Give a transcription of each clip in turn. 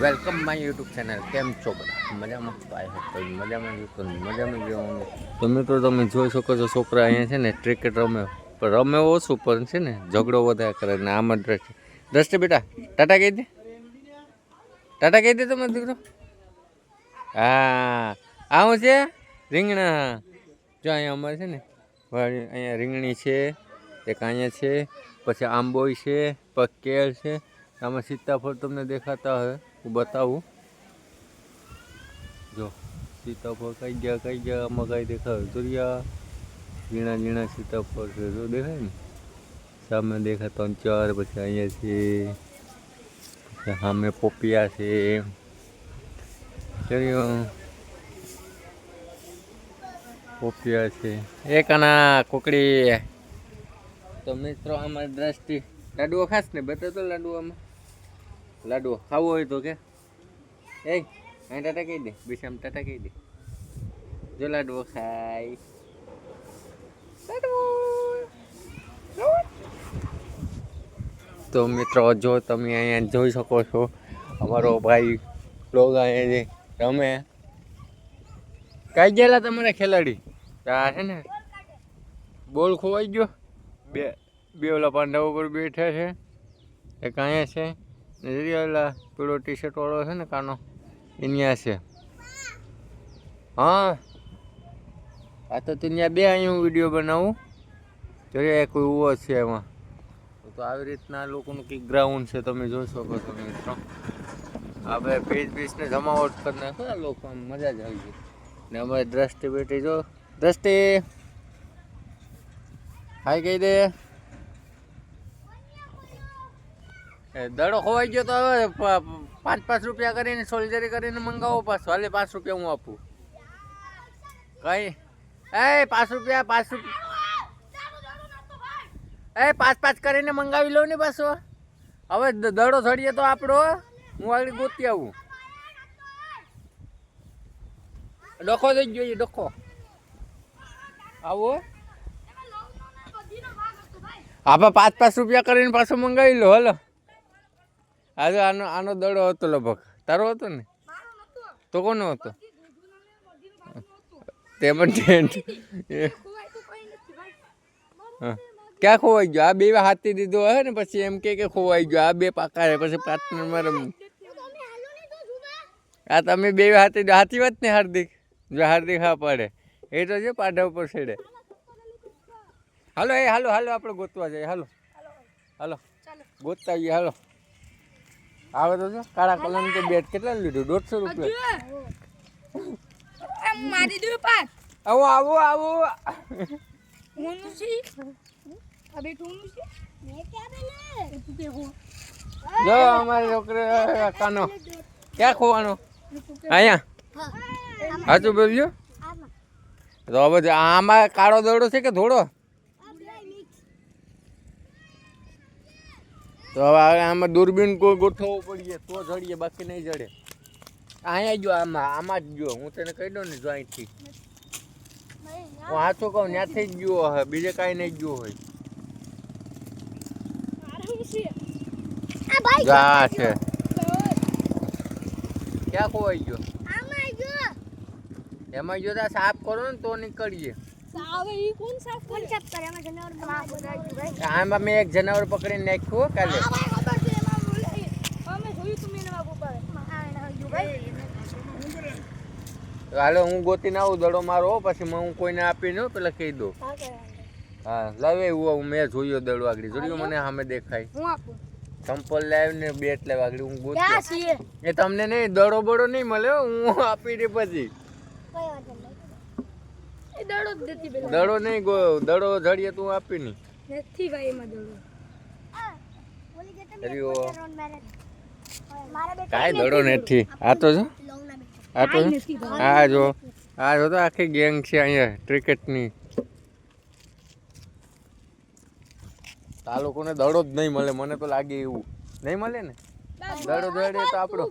Welcome my YouTube channel કેમ છો બધા? મજામાં? આઈ હોપ મજામાં જ તો મજામાં જવાનું. તો મિત્રો, તમે જોઈ શકો છો છોકરા અહીંયા છે ને ક્રિકેટ રમે. પણ રમે ઓછું, પણ છે ને, ઝઘડો વધારે કરે ને આમ જ દ્રષ્ટિ દ્રષ્ટિ બેટા, ટાટા કહી દે. ટાટા કહી દે તમે દીકરો. હા. આવું છે? રીંગણા. જો અહીંયા અમારે છે ને અહીંયા રીંગણી છે, એક અહીંયા છે, પછી આંબોય છે, પછી કેળ છે. આમાં સીતાફળ તમને દેખાતા હોય હું બતાવું. જો સીતાફળ કઈ ગયા કઈ ગયા, આમાં કઈ દેખાય દુરિયા ઝીણા ઝીણા સીતાફળ છે, જો દેખાય ને? સામે દેખાય ત્રણ, ચાર, પછી અહીંયા છે સામે પોપિયા છે. પોપિયા છે. એક આના કોકડી. તો મિત્રો, આમાં દ્રષ્ટિ. લાડુઓ ખાસ ને? બતાવતો લાડુઓમાં લાડુઓ ખાવો હોય તો કે. એ અહીં ટાટા કહી દે બીસામ ટાટા કહી દે. જો લાડુઓ ખાય. તો મિત્રો, જો તમે અહીંયા જોઈ શકો છો, અમારો ભાઈ લોગ અહીંયા રમે કઈ ગયેલા તમારા ખેલાડી? ત્યાં છે ને, બોલ ખોવાઈ ગયો? બે બે ઓલા પાંડા ઉપર બેઠા છે. એક અહીંયા છે. ને પેલો ટી શર્ટવાળો છે ને કાનો એની છે. હા. આ તો ત્યાં બે અહીં વીડિયો બનાવું. જોઈએ કોઈ ઉવો છે એમાં. તો આવી રીતના લોકોનું કંઈક ગ્રાઉન્ડ છે, તમે જોઈ શકો છો મિત્રો. આપણે પીસ પીસને જમાવટ કરી નાખો આ લોકો મજા જ આવી ગઈ ને અમારી દ્રષ્ટિ બેટી જો, દ્રષ્ટિ. હાય કહી દે એ દડો ખોવાઈ ગયો તો હવે પાંચ પાંચ રૂપિયા કરીને, સોલ્જરી કરીને મંગાવો પાછો. હાલે પાંચ રૂપિયા હું આપું. કઈ? એ પાંચ રૂપિયા પાંચ રૂપિયા એ પાંચ પાંચ કરીને મંગાવી લો ને પાછો. હવે દડો થડીએ તો આપણો હું આગળ ગોતી આવું. ડખો થઈ ગયો ડોખો. આવો. આપણે પાંચ પાંચ રૂપિયા કરીને પાછો મંગાવી લો. હલો. આજે આનો આનો દડો હતો લગભગ. તારો હતો ને? તો કોનો હતો? તેમાં ટેન્ટ. ક્યાં ખોવાઈ ગયો? આ બે હાથી દીધો હે ને પછી એમ કે કે ખોવાઈ ગયો. આ બે પાકા રે પછી પાર્ટનરમાં રમવું આ તમે બે હાથી હાથી વાત ને હાર્દિક? જો હાર્દિક હા પડે. એ તો છે પાઢા ઉપર છેડે. હાલો એ હાલો હાલો આપણે ગોતવા જઈએ. હાલો. હાલો. ગોતતા જઈએ હાલો. આવે તો જો કાળા કલરનું તો બેટ કેટલા લીધું? દોઢસો રૂપિયા. મારી દો પાસ આવો આવો આવો. ઊનું છે? અબે ઊનું છે? મેં ક્યાં બેલે તું કે હો જો અમારી છોકરી કાનો. ક્યાં ખોવાનો? અહીંયા? સાચું બોલ્યો તો હવે આમાં કાળો દોડો છે કે ધોળો? તો હવે આમાં દૂરબીન કોઈ ગોઠવવું પડીએ તો જડીએ બાકી નહીં જડે. અહીંયા જો આમાં આમાં જ જો હું તને કહી દઉં ને જો અહીંથી. હું હાથો કહું ત્યાંથી જ ગયો હવે બીજે કાંઈ નહીં જુઓ હોય. જો છે. ક્યાં ખોવાઈ ગયો? એમાં જો સાફ કરો ને તો નીકળીએ. આમાં મેં એક જનાવર પકડીને નાખ્યું હો કાલે. અમે હાલો હું ગોતીને આવું દડો મારો હો, પછી હું કોઈને આપી ન પેલા કહી દઉં. હા લાવે એવું મેં જોયો દડો આગળ. જોયું મને સામે દેખાય. હું આપું. ચંપલ લાવીને બેટ લાવ આગળ હું ગોતી એ તમને નહીં દડો બડો નહીં મળે હું આપી દે પછી. દડો જ દેતી પેલા દડો નહીં ગો- દડો જડીએ તું આપી નહીં નથી ભાઈ એમાં દડો કાંઈ દડો નથી આ તો જો આ તો આ જો આ જો તો આખી ગેંગ છે અહીંયા ક્રિકેટની આ લોકોને દડો જ નહીં મળે મને તો લાગે એવું નહીં મળે ને દડો દડે તો આપણો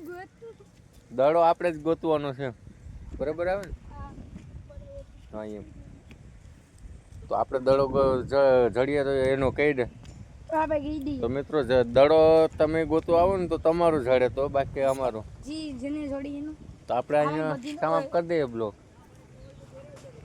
દડો આપણે જ ગોતવાનો છે બરાબર આવે ને હા તો આપણે દડો જડીએ તો એનો કહી દે. તો મિત્રો દડો તમે ગોતું આવો ને તો તમારું જડે તો બાકી અમારું. જી જેને જોડી એનું. તો આપણે અહીંયા સમાપ્ત કરી દઈએ બ્લોગ